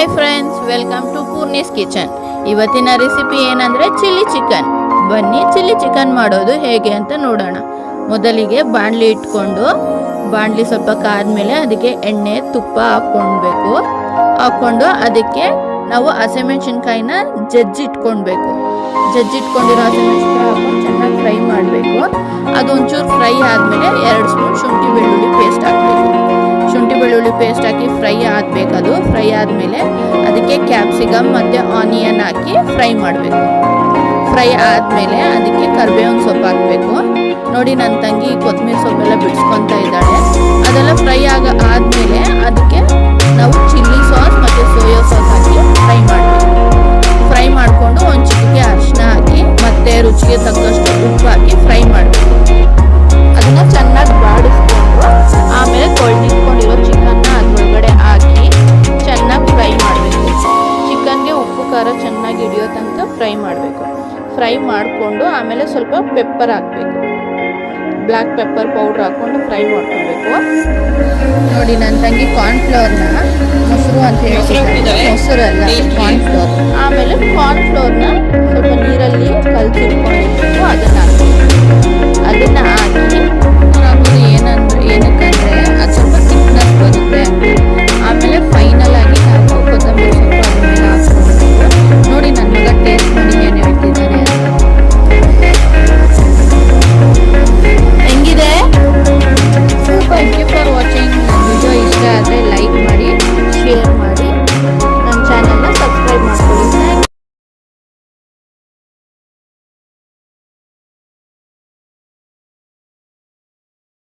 Hi friends welcome to Poorni's kitchen ಇವತ್ತಿನ recipe ಏನಂದ್ರೆ chilli chicken ಬನ್ನಿ ಚಿಲ್ಲಿ ಚಿಕನ್ ಮಾಡೋದು ಹೇಗೆ ಅಂತ ನೋಡೋಣ. ಮೊದಲಿಗೆ ಬಾಣಲಿ ಇಟ್ಕೊಂಡು, ಬಾಣಲಿ ಸ್ವಲ್ಪ ಕಾದ್ಮೇಲೆ ಅದಕ್ಕೆ ಎಣ್ಣೆ, ತುಪ್ಪ ಹಾಕ್ಕೊಳ್ಬೇಕು ಹಾಕ್ಕೊಂಡು ಅದಕ್ಕೆ ನಾವು ಹಸಿಮೆಣಸಿನ್ಕಾಯಿನ ಜಜ್ಜಿಟ್ಕೊಳ್ಬೇಕು ಜಜ್ಜಿಟ್ಕೊಂಡಿರೋ ಹಸಿಮೆಣಸಿನ್ಕಾಯಿ ಹಾಕೊಂಡು ಚೆನ್ನಾಗಿ ಫ್ರೈ ಮಾಡಬೇಕು. ಅದು ಒಂಚೂರು ಫ್ರೈ ಆದಮೇಲೆ ಎರಡು ಸ್ಪೂನ್ ಶುಂಠಿ ಬೆಳ್ಳುಳ್ಳಿ ಪೇಸ್ಟ್ ಹಾಕಬೇಕು. ಪೇಸ್ಟ್ ಹಾಕಿ ಫ್ರೈ ಆಗಬೇಕದು ಫ್ರೈ ಆದಮೇಲೆ ಅದಕ್ಕೆ ಕ್ಯಾಪ್ಸಿಕಮ್ ಮತ್ತು ಆನಿಯನ್ ಹಾಕಿ ಫ್ರೈ ಮಾಡಬೇಕು. ಫ್ರೈ ಆದಮೇಲೆ ಅದಕ್ಕೆ ಕರಿಬೇವಿನ ಸೊಪ್ಪು ಹಾಕಬೇಕು. ನೋಡಿ ನನ್ನ ತಂಗಿ ಕೊತ್ತಂಬರಿ ಸೊಪ್ಪೆಲ್ಲ ಬಿಡಿಸ್ಕೊತಾ ಇದ್ದಾಳೆ. ಅದೆಲ್ಲ ಫ್ರೈ ಆಗ ಆದಮೇಲೆ ಅದಕ್ಕೆ ನಾವು ಚಿಲ್ಲಿ ಸಾಸ್ ಮತ್ತು ಸೋಯಾ ಸಾಸ್ ಹಾಕಿ ಫ್ರೈ ಮಾಡಬೇಕು. ಫ್ರೈ ಮಾಡಿಕೊಂಡು ಒಂದು ಚಿಟಿಕೆ ಅರಿಶಿನ ಹಾಕಿ ಮತ್ತು ರುಚಿಗೆ ತಕ್ಕಷ್ಟು ಉಪ್ಪು ಹಾಕಿ ಫ್ರೈ ಮಾಡಬೇಕು. ಖಾರ ಚೆನ್ನಾಗಿ ಹಿಡಿಯೋ ತನಕ ಫ್ರೈ ಮಾಡಬೇಕು. ಫ್ರೈ ಮಾಡಿಕೊಂಡು ಆಮೇಲೆ ಸ್ವಲ್ಪ ಪೆಪ್ಪರ್ ಹಾಕಬೇಕು. ಬ್ಲ್ಯಾಕ್ ಪೆಪ್ಪರ್ ಪೌಡ್ರ್ ಹಾಕ್ಕೊಂಡು ಫ್ರೈ ಮಾಡ್ಕೊಬೇಕು. ನೋಡಿ ನನ್ನ ತಂಗಿ ಕಾರ್ನ್ಫ್ಲವರ್ನ ಮೊಸರು ಅಂತ ಹೇಳಿ ಮೊಸರು ಅಲ್ಲ ಕಾರ್ನ್ಫ್ಲವರ್ ಆಮೇಲೆ ಕಾರ್ನ್ಫ್ಲವರ್ನ